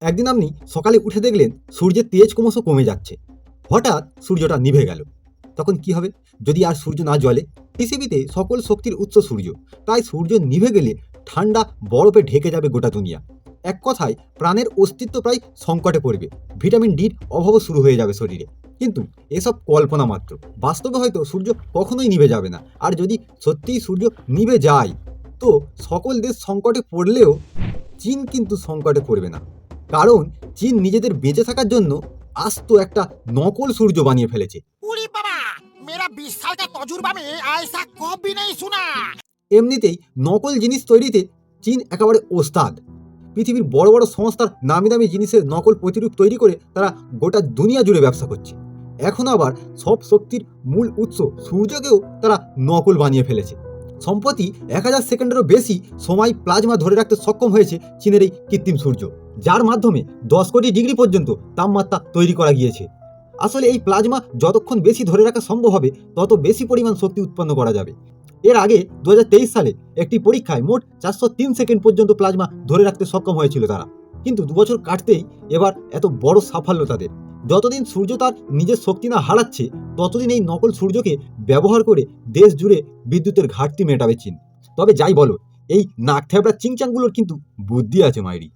একদিন আপনি সকালে উঠে দেখলেন সূর্যের তেজ ক্রমশ কমে যাচ্ছে। হঠাৎ সূর্যটা নিভে গেল। তখন কি হবে? যদি আর সূর্য না জ্বলে? পৃথিবীতে সকল শক্তির উৎস সূর্য। তাই সূর্য নিভে গেলে ঠান্ডা বরফে ঢেকে যাবে গোটা দুনিয়া। এক কথায়, প্রাণের অস্তিত্ব প্রায় সংকটে পড়বে। ভিটামিন ডির অভাবও শুরু হয়ে যাবে শরীরে। কিন্তু এসব কল্পনা মাত্র। বাস্তবে হয়তো সূর্য কখনোই নিভে যাবে না। আর যদি সত্যিই সূর্য নিভে যায়, তো সকল দেশ সংকটে পড়লেও চীন কিন্তু সংকটে পড়বে না। কারণ চীন নিজেদের বেঁচে থাকার জন্য আস্ত একটা নকল সূর্য বানিয়ে ফেলেছে। এমনিতেই নকল জিনিস তৈরিতে চীন একেবারে ওস্তাদ। পৃথিবীর বড় বড় সংস্থার নামি দামি জিনিসের নকল প্রতিরূপ তৈরি করে তারা গোটা দুনিয়া জুড়ে ব্যবসা করছে। এখন আবার সব শক্তির মূল উৎস সূর্যকেও তারা নকল বানিয়ে ফেলেছে। সম্প্রতি এক হাজার সেকেন্ডেরও বেশি সময় প্লাজমা ধরে রাখতে সক্ষম হয়েছে চীনের এই কৃত্রিম সূর্য, যার মাধ্যমে দশ কোটি ডিগ্রি পর্যন্ত তাপমাত্রা তৈরি করা গিয়েছে। আসলে এই প্লাজমা যতক্ষণ বেশি ধরে রাখা সম্ভব হবে, তত বেশি পরিমাণ শক্তি উৎপন্ন করা যাবে। এর আগে দু হাজার তেইশ সালে একটি পরীক্ষায় মোট চারশো তিন সেকেন্ড পর্যন্ত প্লাজমা ধরে রাখতে সক্ষম হয়েছিল তারা। কিন্তু দু বছর কাটতেই এবার এত বড় সাফল্য তাদের। যতদিন সূর্য তার নিজের শক্তি না হারাচ্ছে, ততদিন এই নকল সূর্যকে ব্যবহার করে দেশ জুড়ে বিদ্যুতের ঘাটতি মেটাবে চীন। তবে যাই বলো, এই নাক থ্যাবড়া চিংচাংগুলোর কিন্তু বুদ্ধি আছে, মাইরি।